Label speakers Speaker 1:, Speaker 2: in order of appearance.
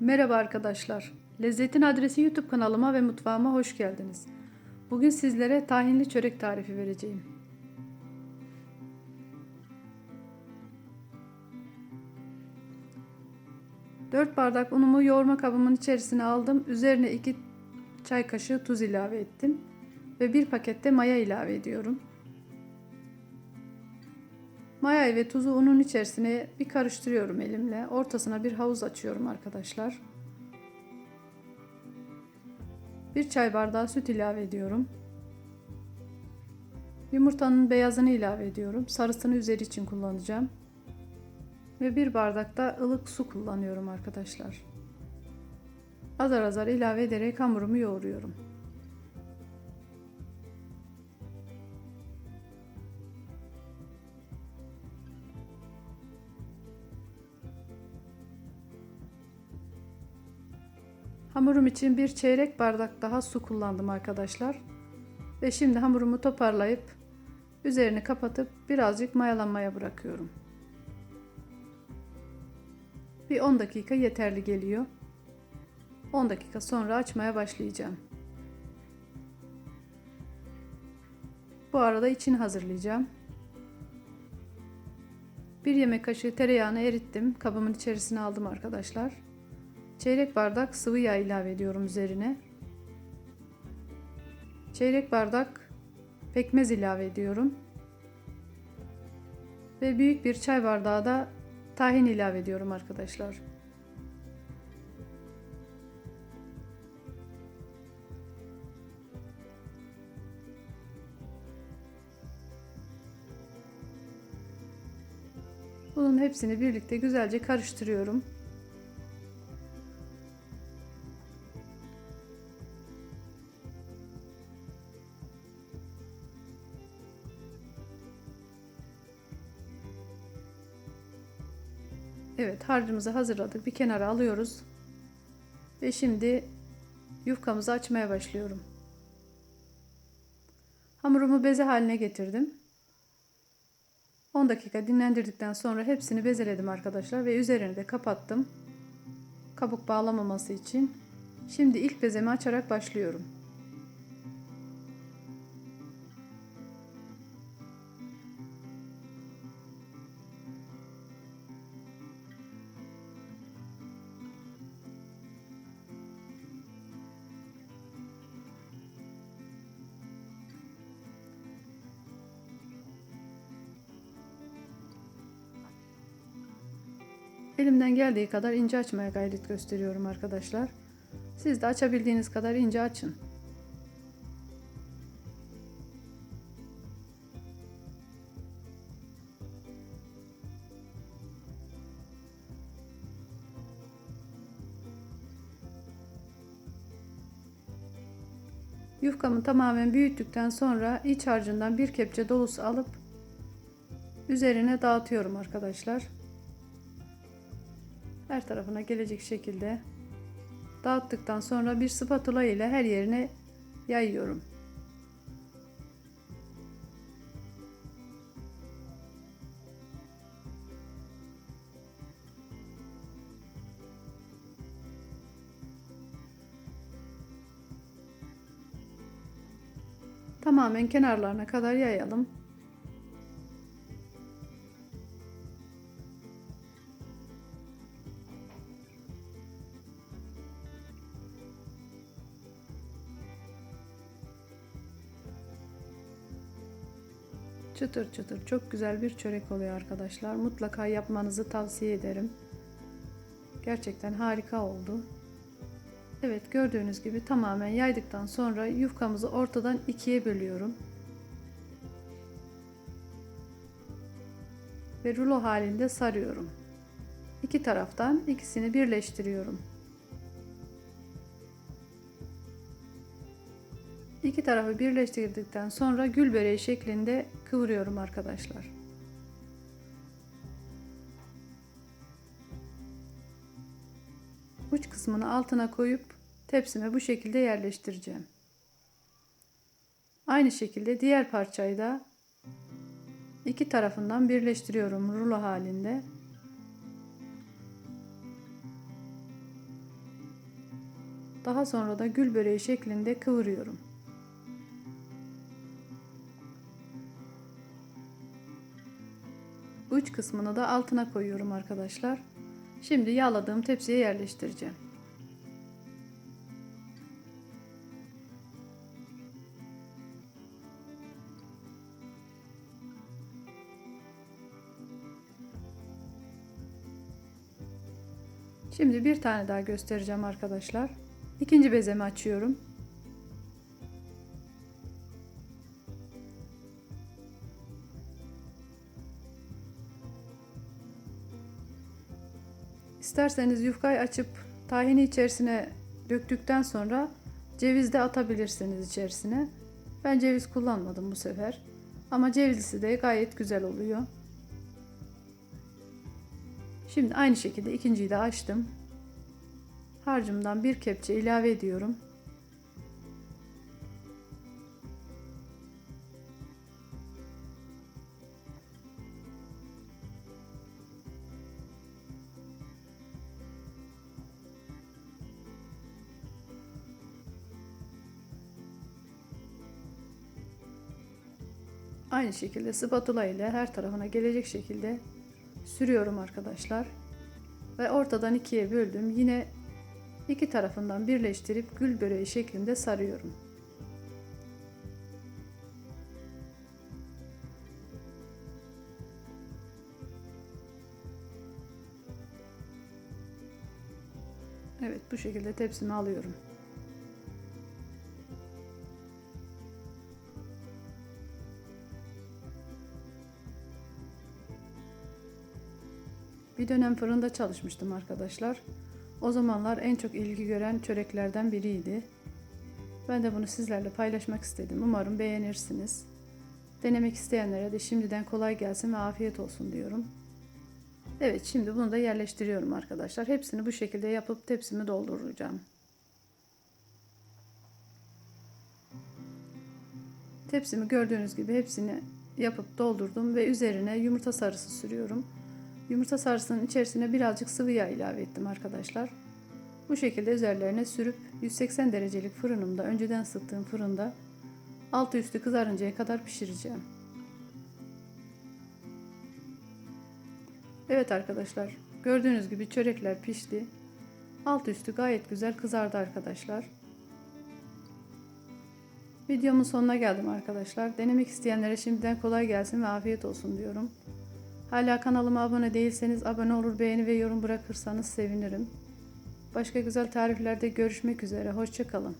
Speaker 1: Merhaba arkadaşlar. Lezzetin Adresi YouTube kanalıma ve mutfağıma hoş geldiniz. Bugün sizlere tahinli çörek tarifi vereceğim. Dört bardak unumu yoğurma kabımın içerisine aldım. Üzerine 2 çay kaşığı tuz ilave ettim. Ve bir pakette maya ilave ediyorum. Mayayı ve tuzu unun içerisine bir karıştırıyorum elimle. Ortasına bir havuz açıyorum arkadaşlar. Bir çay bardağı süt ilave ediyorum. Yumurtanın beyazını ilave ediyorum. Sarısını üzeri için kullanacağım. Ve bir bardak da ılık su kullanıyorum arkadaşlar. Azar azar ilave ederek hamurumu yoğuruyorum. Hamurum için bir çeyrek bardak daha su kullandım arkadaşlar. Ve şimdi hamurumu toparlayıp üzerini kapatıp birazcık mayalanmaya bırakıyorum. Bir 10 dakika yeterli geliyor. 10 dakika sonra açmaya başlayacağım. Bu arada içini hazırlayacağım. Bir yemek kaşığı tereyağını erittim. Kabımın içerisine aldım arkadaşlar. Çeyrek bardak sıvı yağ ilave ediyorum üzerine. Çeyrek bardak pekmez ilave ediyorum. Ve büyük bir çay bardağı da tahin ilave ediyorum arkadaşlar. Bunun hepsini birlikte güzelce karıştırıyorum. Evet harcımızı hazırladık. Bir kenara alıyoruz. Ve şimdi yufkamızı açmaya başlıyorum. Hamurumu beze haline getirdim. 10 dakika dinlendirdikten sonra hepsini bezeledim arkadaşlar ve üzerini de kapattım. Kabuk bağlamaması için. Şimdi ilk bezemi açarak başlıyorum. Elimden geldiği kadar ince açmaya gayret gösteriyorum arkadaşlar. Siz de açabildiğiniz kadar ince açın. Yufkamı tamamen büyüttükten sonra iç harcından bir kepçe dolusu alıp üzerine dağıtıyorum arkadaşlar her tarafına gelecek şekilde dağıttıktan sonra bir spatula ile her yerine yayıyorum. Tamamen kenarlarına kadar yayalım. Çıtır çıtır çok güzel bir çörek oluyor arkadaşlar. Mutlaka yapmanızı tavsiye ederim. Gerçekten harika oldu. Evet gördüğünüz gibi tamamen yaydıktan sonra yufkamızı ortadan ikiye bölüyorum. Ve rulo halinde sarıyorum. İki taraftan ikisini birleştiriyorum. İki tarafı birleştirdikten sonra gül böreği şeklinde kıvırıyorum arkadaşlar. Uç kısmını altına koyup tepsime bu şekilde yerleştireceğim. Aynı şekilde diğer parçayı da iki tarafından birleştiriyorum rulo halinde. Daha sonra da gül böreği şeklinde kıvırıyorum. Uç kısmını da altına koyuyorum arkadaşlar. Şimdi yağladığım tepsiye yerleştireceğim. Şimdi bir tane daha göstereceğim arkadaşlar. İkinci bezemi açıyorum. İsterseniz yufkayı açıp tahini içerisine döktükten sonra ceviz de atabilirsiniz içerisine. Ben ceviz kullanmadım bu sefer. Ama cevizlisi de gayet güzel oluyor. Şimdi aynı şekilde ikinciyi de açtım. Harcımdan bir kepçe ilave ediyorum. Aynı şekilde spatula ile her tarafına gelecek şekilde sürüyorum arkadaşlar. Ve ortadan ikiye böldüm. Yine iki tarafından birleştirip gül böreği şeklinde sarıyorum. Evet bu şekilde tepsimi alıyorum. Bir dönem fırında çalışmıştım arkadaşlar. O zamanlar en çok ilgi gören çöreklerden biriydi. Ben de bunu sizlerle paylaşmak istedim. Umarım beğenirsiniz. Denemek isteyenlere de şimdiden kolay gelsin ve afiyet olsun diyorum. Evet şimdi bunu da yerleştiriyorum arkadaşlar. Hepsini bu şekilde yapıp tepsimi dolduracağım. Tepsimi gördüğünüz gibi hepsini yapıp doldurdum ve üzerine yumurta sarısı sürüyorum. Yumurta sarısının içerisine birazcık sıvı yağ ilave ettim arkadaşlar. Bu şekilde üzerlerine sürüp 180 derecelik fırınımda önceden ısıttığım fırında altı üstü kızarıncaya kadar pişireceğim. Evet arkadaşlar gördüğünüz gibi çörekler pişti. Alt üstü gayet güzel kızardı arkadaşlar. Videomun sonuna geldim arkadaşlar. Denemek isteyenlere şimdiden kolay gelsin ve afiyet olsun diyorum. Hala kanalıma abone değilseniz abone olur, beğeni ve yorum bırakırsanız sevinirim. Başka güzel tariflerde görüşmek üzere. Hoşçakalın.